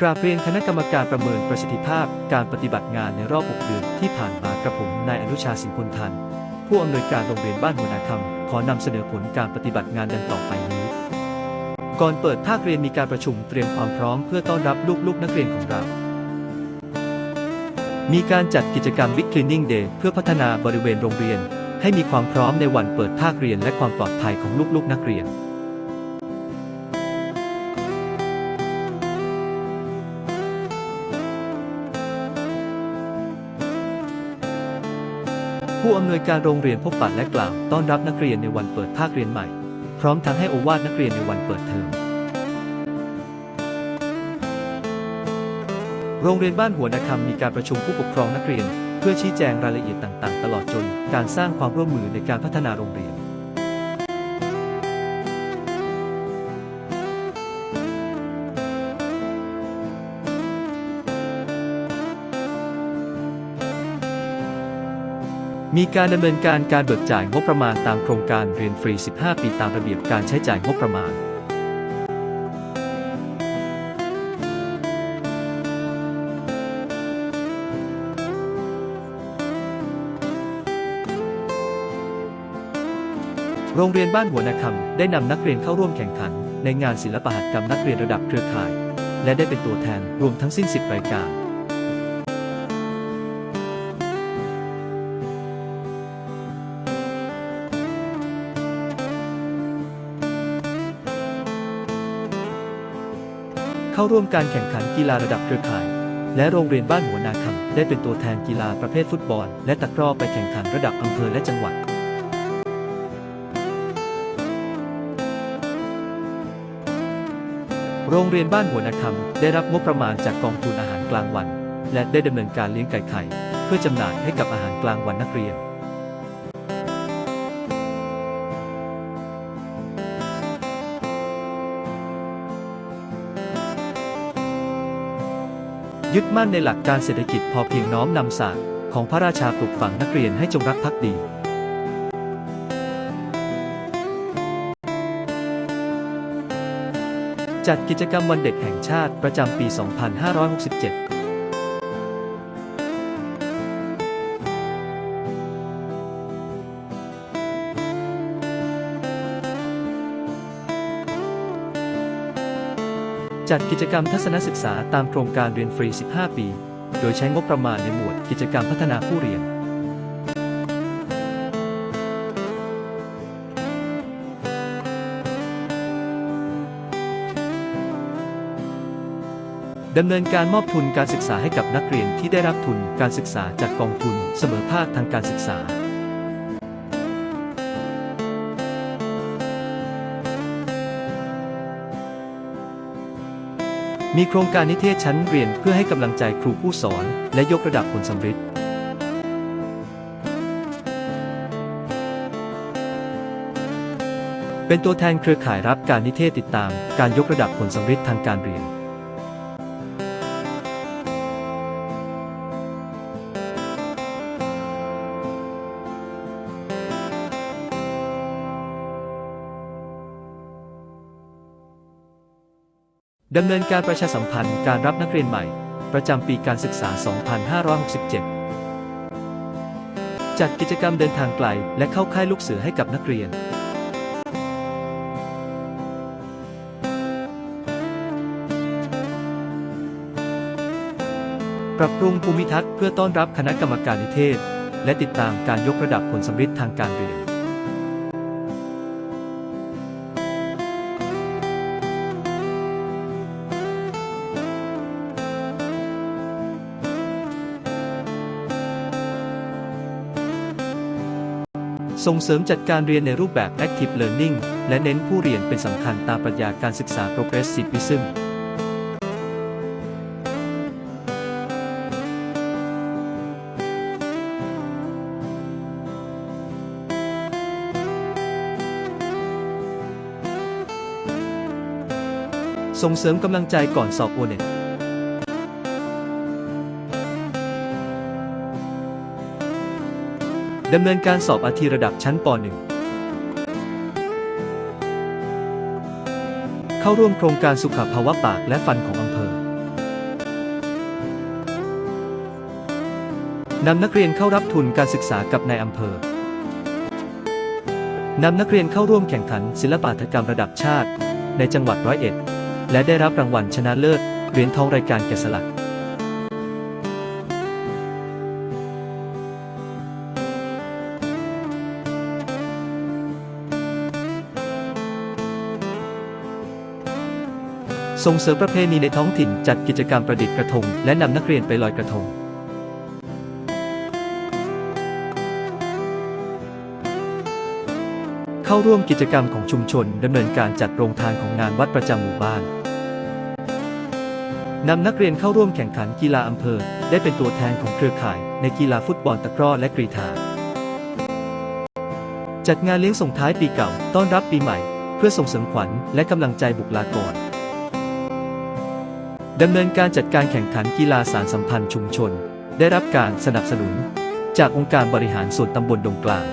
กราบเรียนคณะกรรมการประเมินประสิทธิภาพการปฏิบัติงานในรอบ 6 เดือนที่ผ่านมากระผมนายอนุชาสิงห์พลทัน ผู้อำนวยการโรงเรียนบ้านหัวนาคำขอนำเสนอผลการปฏิบัติงานดังต่อไปนี้ ก่อนเปิดภาคเรียนมีการประชุมเตรียมความพร้อมเพื่อต้อนรับลูกๆนักเรียนของเรา มีการจัดกิจกรรม Big Cleaning Day เพื่อพัฒนาบริเวณโรงเรียน ให้มีความพร้อมในวันเปิดภาคเรียนและความปลอดภัยของลูกๆนักเรียน ผู้อำนวยการโรงเรียนพบปะและกล่าวต้อนรับนักเรียนในวันเปิดภาคเรียนใหม่ พร้อมทั้งให้โอวาทนักเรียนในวันเปิดเทอมโรงเรียนบ้านหัวนาคำมีการประชุมผู้ปกครองนักเรียน เพื่อชี้แจงรายละเอียดต่างๆ ตลอดจนการสร้างความร่วมมือในการพัฒนาโรงเรียน มีการดำเนินการการเบิกจ่ายงบประมาณตามโครงการเรียนฟรี 15 ปีตามระเบียบการใช้จ่ายงบประมาณ โรงเรียนบ้านหัวนาคำได้นำนักเรียนเข้าร่วมแข่งขัน ในงานศิลปหัตถกรรมนักเรียนระดับเครือข่าย และได้เป็นตัวแทนรวมทั้งสิ้น 10 รายการ เข้าร่วมการแข่งขันกีฬาระดับเครือข่าย และโรงเรียนบ้านหัวนาคำได้เป็นตัวแทนกีฬาประเภทฟุตบอล และตะกร้อไปแข่งขันระดับอำเภอและจังหวัดโรงเรียนบ้านหัวนาคำได้รับงบประมาณจากกองทุนอาหารกลางวัน และได้ดำเนินการเลี้ยงไก่ไข่ เพื่อจำหน่ายให้กับอาหารกลางวันนักเรียน ยึดมั่นในหลักการเศรษฐกิจพอเพียงน้อมนำศาสตร์ของพระราชาปลุกฝังนักเรียนให้จงรักภักดีจัดกิจกรรมวันเด็กแห่งชาติประจำปี 2567 จัดกิจกรรมทัศนศึกษาตามโครงการเรียนฟรี 15 ปี โดยใช้งบประมาณในหมวดกิจกรรมพัฒนาผู้เรียน ดำเนินการมอบทุนการศึกษาให้กับนักเรียนที่ได้รับทุนการศึกษาจากกองทุนเสมอภาคทางการศึกษา มีโครงการนิเทศชั้นเรียนเพื่อให้กำลังใจครูผู้สอน และยกระดับผลสำเร็จเป็นตัวแทนเครือข่ายรับการนิเทศติดตาม การยกระดับผลสำเร็จทางการเรียน ดำเนินการประชาสัมพันธ์การรับนักเรียนใหม่ ประจำปีการศึกษา 2567 จัดกิจกรรมเดินทางไกล และเข้าค่ายลูกเสือให้กับนักเรียน ปรับปรุงภูมิทัศน์เพื่อต้อนรับคณะกรรมการนิเทศ และติดตามการยกระดับผลสำฤทธิ์ทางการเรียน ส่งเสริมจัดการเรียนในรูปแบบ Active Learning และเน้นผู้เรียนเป็นสำคัญตามปรัชญาการศึกษา Progressivism ส่งเสริมกำลังใจก่อนสอบโอเน็ต ดำเนินการสอบอาทีระดับชั้นป .1 เข้าร่วมโครงการสุขภาวะปากและฟันของอำเภอนำนักเรียนเข้ารับทุนการศึกษากับนายอำเภอนำนักเรียนเข้าร่วมแข่งขันศิลปะกรรมระดับชาติ ในจังหวัดร้อยเอ็ด และได้รับรางวัลชนะเลิศ เหรียญทองรายการแกะสลัก ส่งเสริมประเพณีในท้องถิ่นจัดกิจกรรมประดิษฐ์กระทง และนำนักเรียนไปลอยกระทงเข้าร่วมกิจกรรมของชุมชนดำเนินการจัดโรงทานของงานวัดประจำหมู่บ้านนำนักเรียนเข้าร่วมแข่งขันกีฬาอำเภอ ได้เป็นตัวแทนของเครือข่าย ในกีฬาฟุตบอลตะกร้อและกรีฑาจัดงานเลี้ยงส่งท้ายปีเก่า ต้อนรับปีใหม่ เพื่อส่งเสริมขวัญและกำลังใจบุคลากร ดำเนินการจัดการแข่งขันกีฬาสารสัมพันธ์ชุมชน ได้รับการสนับสนุน จากองค์การบริหารส่วนตำบลดงกลาง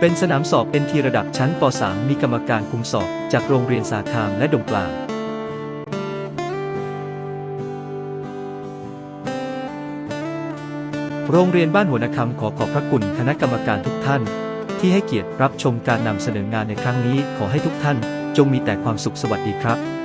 เป็นสนามสอบ NT ระดับชั้นป .3 มีกรรมการคุมสอบ จากโรงเรียนสาคามและดงกลาง โรงเรียนบ้านหัวนาคำขอขอบพระคุณคณะกรรมการทุกท่าน ที่ให้เกียรติรับชมการนำเสนองานในครั้งนี้ขอให้ทุกท่าน จงมีแต่ความสุขสวัสดีครับ